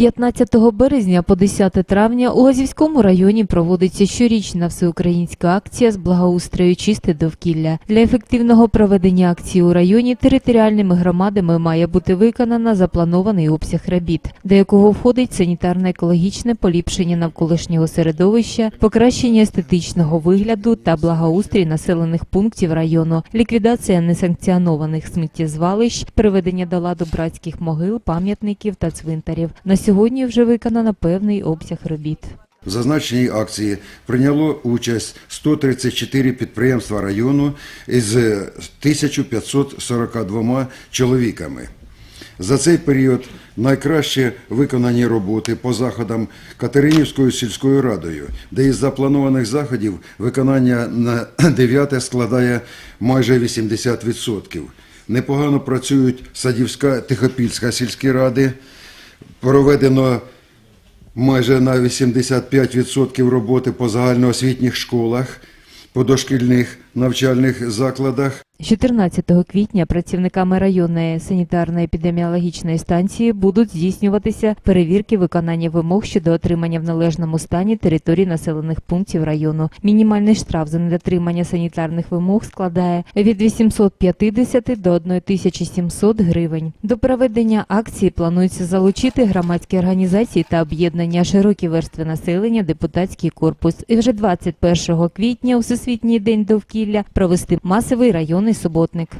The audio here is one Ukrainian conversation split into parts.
15 березня по 10 травня у Лазівському районі проводиться щорічна всеукраїнська акція з благоустрою чисте довкілля. Для ефективного проведення акції у районі територіальними громадами має бути виконана запланований обсяг робіт, до якого входить санітарно-екологічне поліпшення навколишнього середовища, покращення естетичного вигляду та благоустрій населених пунктів району, ліквідація несанкціонованих сміттєзвалищ, приведення до ладу братських могил, пам'ятників та цвинтарів. На сьогодні вже виконано певний обсяг робіт. В зазначеній акції прийняло участь 134 підприємства району із 1542 чоловіками. За цей період найкраще виконані роботи по заходам Катеринівською сільською радою, де із запланованих заходів виконання на 9 складає майже 80%. Непогано працюють Садівська Тихопільська сільські ради. Проведено майже на 85% роботи по загальноосвітніх школах, по дошкільних навчальних закладах. 14 квітня працівниками районної санітарно-епідеміологічної станції будуть здійснюватися перевірки виконання вимог щодо отримання в належному стані територій населених пунктів району. Мінімальний штраф за недотримання санітарних вимог складає від 850 до 1700 гривень. До проведення акції планується залучити громадські організації та об'єднання широкі верстви населення, депутатський корпус. І вже 21 квітня, у Всесвітній день довкілля, провести масовий районний суботник.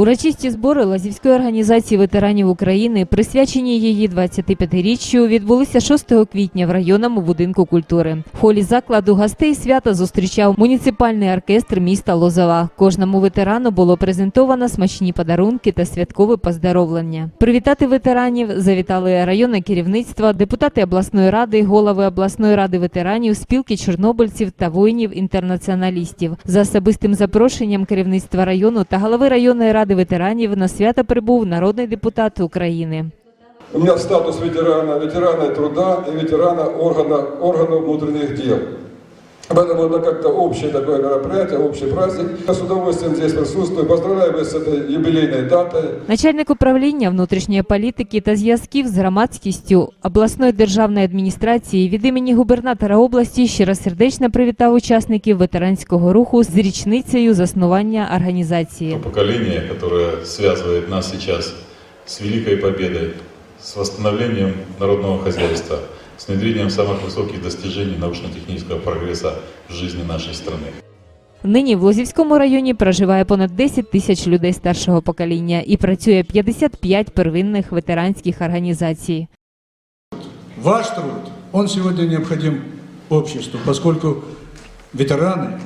Урочисті збори Лазівської організації ветеранів України, присвячені її 25-річчю, відбулися 6 квітня в районному будинку культури. В холі закладу гостей свята зустрічав муніципальний оркестр міста Лозова. Кожному ветерану було презентовано смачні подарунки та святкове поздоровлення. Привітати ветеранів завітали районне керівництво, депутати обласної ради, голови обласної ради ветеранів, спілки чорнобильців та воїнів-інтернаціоналістів. За особистим запрошенням керівництва району та голови районної ради ветеранів на свято прибув народний депутат України. У мене статус ветерана, ветерана труда і ветерана органа, органу внутрішніх дел. Поэтому это как-то общее такое мероприятие, общий праздник. Я с удовольствием здесь присутствую. Поздравляю вас с этой юбилейной датой. Начальник управління внутрішньої політики та зв'язків з громадськістю обласної державної адміністрації від імені губернатора області щиросердечно привітав учасників ветеранського руху з річницею заснування організації. то поколение, которое связывает нас сейчас с великой победой, с восстановлением народного хозяйства, с внедрением самых высоких достижений научно-технического прогресса в жизни нашей страны. Нині в Лозівському районі проживає понад 10 тисяч людей старшого покоління і працює 55 первинних ветеранських організацій. Ваш труд, он сегодня необходим обществу, поскольку ветераны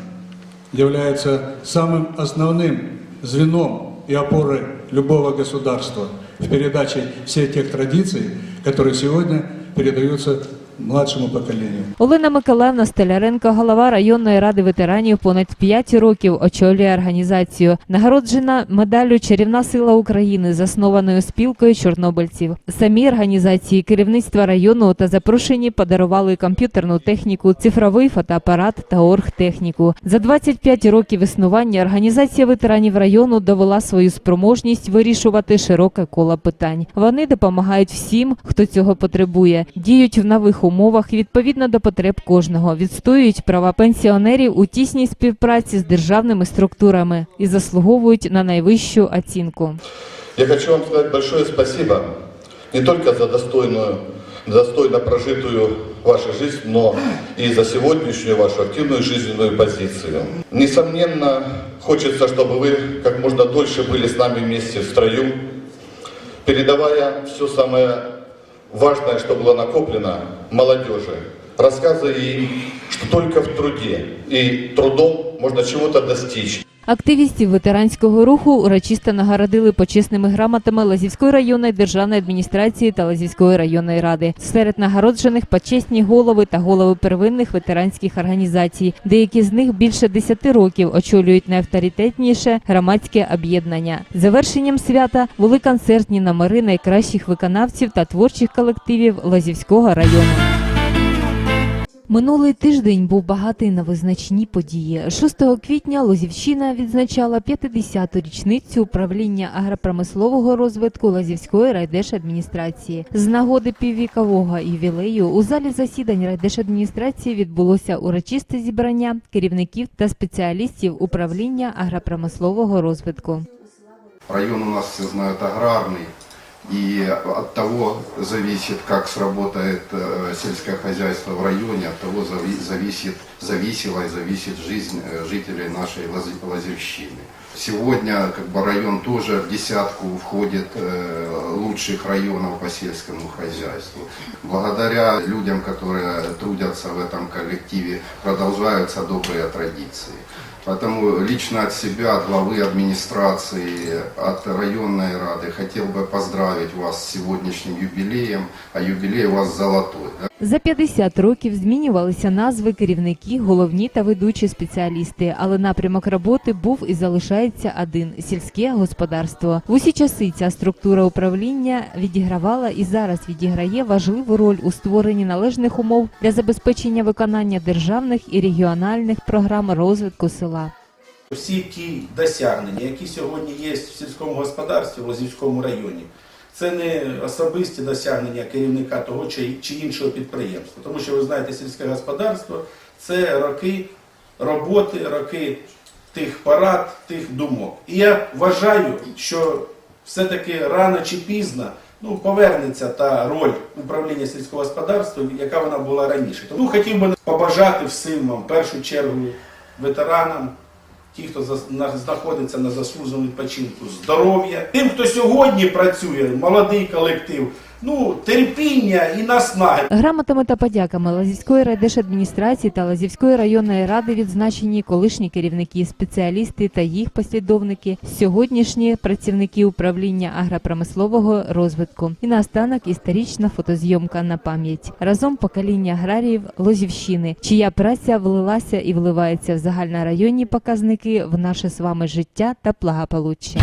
являются самым основным звеном и опорой любого государства в передаче всех тех традиций, которые сегодня передаются младшему поколению. Олена Миколаївна Столяренко, голова районної ради ветеранів, понад 5 років очолює організацію. Нагороджена медаллю Чарівна сила України, заснованою спілкою чорнобильців. Самі організації керівництва району та запрошені подарували комп'ютерну техніку, цифровий фотоапарат та оргтехніку. За 25 років існування організація ветеранів району довела свою спроможність вирішувати широке коло питань. Вони допомагають всім, хто цього потребує, діють в нових умовах відповідно до потреб кожного, відстоюють права пенсіонерів у тісній співпраці з державними структурами і заслуговують на найвищу оцінку. Я хочу вам сказать большое спасибо не только за достойную, достойно прожитую вашу жизнь, но и за сегодняшнюю вашу активную жизненную позицию. Несомненно, хочется, чтобы вы как можно дольше были с нами вместе в строю, передавая все самое важное, что было накоплено молодежи, рассказывая им, что только в труде и трудом можно чего-то достичь. Активістів ветеранського руху урочисто нагородили почесними грамотами Лазівської районної державної адміністрації та Лазівської районної ради. Серед нагороджених почесні голови та голови первинних ветеранських організацій. Деякі з них більше 10 років очолюють найавторитетніше громадське об'єднання. Завершенням свята були концертні номери найкращих виконавців та творчих колективів Лазівського району. Минулий тиждень був багатий на визначні події. 6 квітня Лозівщина відзначала 50-ту річницю управління агропромислового розвитку Лозівської райдержадміністрації. З нагоди піввікового ювілею у залі засідань райдержадміністрації відбулося урочисте зібрання керівників та спеціалістів управління агропромислового розвитку. Район у нас, все знают, аграрный, и от того зависит, как сработает э, сельское хозяйство в районе, от того зави- зависит, зависела и зависит жизнь э, жителей нашей Лозівщины. Сегодня как бы район тоже в десятку входит э, лучших районов по сельскому хозяйству. Благодаря людям, которые трудятся в этом коллективе, продолжаются добрые традиции. Поэтому лично от себя, от главы администрации, от районной рады хотел бы поздравить вас с сегодняшним юбилеем, а юбилей у вас золотой. да. За 50 років змінювалися назви керівники, головні та ведучі спеціалісти, але напрямок роботи був і залишається один сільське господарство. В усі часи ця структура управління відігравала і зараз відіграє важливу роль у створенні належних умов для забезпечення виконання державних і регіональних програм розвитку села. Всі ті досягнення, які сьогодні є в сільському господарстві в Лозівському районі, це не особисті досягнення керівника того чи, іншого підприємства. Тому що ви знаєте, сільське господарство це роки роботи, роки тих парад, тих думок. І я вважаю, що все-таки рано чи пізно ну, повернеться та роль управління сільського господарства, яка вона була раніше. Тому хотів би побажати всім вам, в першу чергу, ветеранам, ті, хто знаходиться на заслуженому відпочинку, здоров'я. Тим, хто сьогодні працює, молодий колектив, ну, терпіння і наснаги. Грамотами та подяками Лазівської райдержадміністрації та Лазівської районної ради відзначені колишні керівники, спеціалісти та їх послідовники, сьогоднішні працівники управління агропромислового розвитку. І наостанок історична фотозйомка на пам'ять разом покоління аграріїв Лозівщини, чия праця влилася і вливається в загальнорайонні показники в наше з вами життя та благополуччя.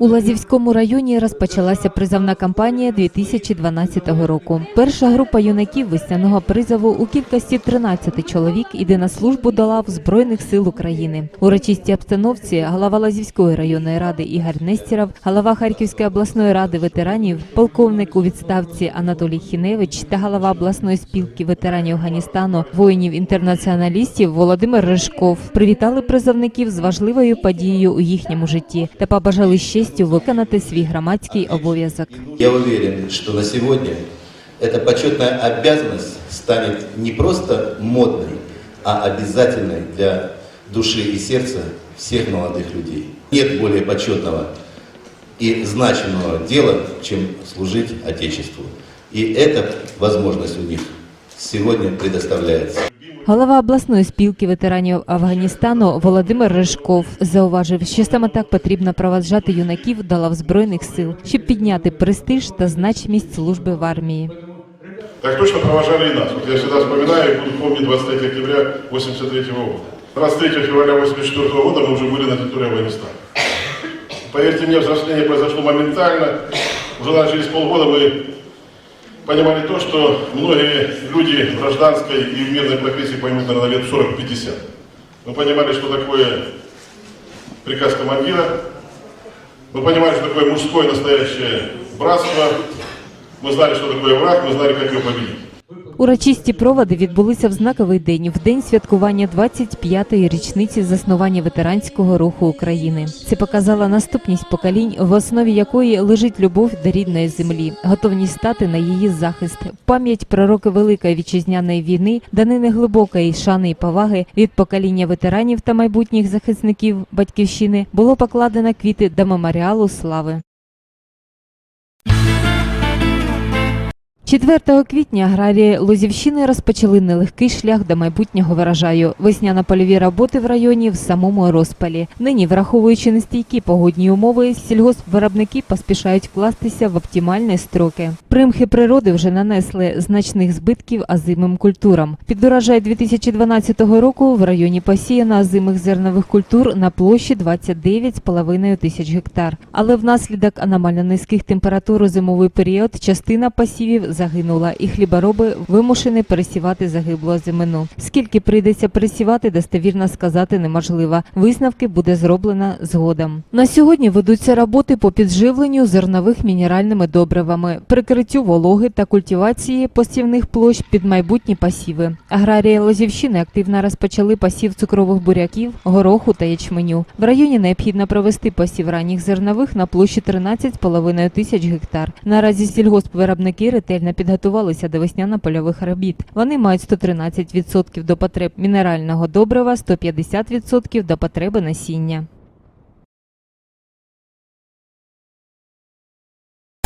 У Лазівському районі розпочалася призовна кампанія 2012 року. Перша група юнаків весняного призову у кількості 13 чоловік іде на службу до лав Збройних сил України. Урочистій обстановці голова Лазівської районної ради Ігор Нестіров, голова Харківської обласної ради ветеранів, полковник у відставці Анатолій Хіневич та голова обласної спілки ветеранів Афганістану, воїнів-інтернаціоналістів Володимир Рижков привітали призовників з важливою подією у їхньому житті та побажали з честю виконати свій громадський обов'язок. Я уверен, что на сегодня эта почетная обязанность станет не просто модной, а обязательной для души и сердца всех молодых людей. Нет более почетного и значимого дела, чем служить Отечеству. И эта возможность у них сегодня предоставляется. Голова обласної спілки ветеранів Афганістану Володимир Рижков зауважив, що саме так потрібно проваджати юнаків до лав збройних сил, щоб підняти престиж та значимість служби в армії. Так точно провожали и нас. Вот я всегда вспоминаю и буду помнить 23 октября 83 года. 23 февраля 84 года мы уже были на территории Афганистана. Поверьте мне, взросление произошло моментально. Уже наверное, через полгода мы понимали то, что многие люди в гражданской и в мирной профессии поймут, наверное, лет 40-50. Мы понимали, что такое приказ командира. Мы понимали, что такое мужское настоящее братство. Мы знали, что такое враг, мы знали, как его победить. Урочисті проводи відбулися в знаковий день, в день святкування 25-ї річниці заснування ветеранського руху України. Це показала наступність поколінь, в основі якої лежить любов до рідної землі, готовність стати на її захист, пам'ять про роки Великої вітчизняної війни, данини глибокої шани і поваги від покоління ветеранів та майбутніх захисників батьківщини було покладено квіти до меморіалу слави. 4 квітня аграрії Лозівщини розпочали нелегкий шлях до майбутнього врожаю. Весняно-польові роботи в районі в самому розпалі. Нині, враховуючи нестійкі погодні умови, сільгоспвиробники поспішають вкластися в оптимальні строки. Примхи природи вже нанесли значних збитків азимим культурам. Під урожай 2012 року в районі посіяно азимих зернових культур на площі 29,5 тисяч гектар. Але внаслідок аномально низьких температур у зимовий період частина посівів загинула, і хлібороби вимушені пересівати загиблу озимину. Скільки прийдеться пересівати, достовірно сказати неможливо. Висновки буде зроблено згодом. На сьогодні ведуться роботи по підживленню зернових мінеральними добривами, прикриттю вологи та культивації посівних площ під майбутні посіви. Аграрії Лозівщини активно розпочали посів цукрових буряків, гороху та ячменю. В районі необхідно провести посів ранніх зернових на площі 13,5 тисяч гектар. Наразі сільгоспвиробники ретельно підготувалися до весняно-польових робіт. Вони мають 113% до потреб мінерального добрива, 150% до потреби насіння.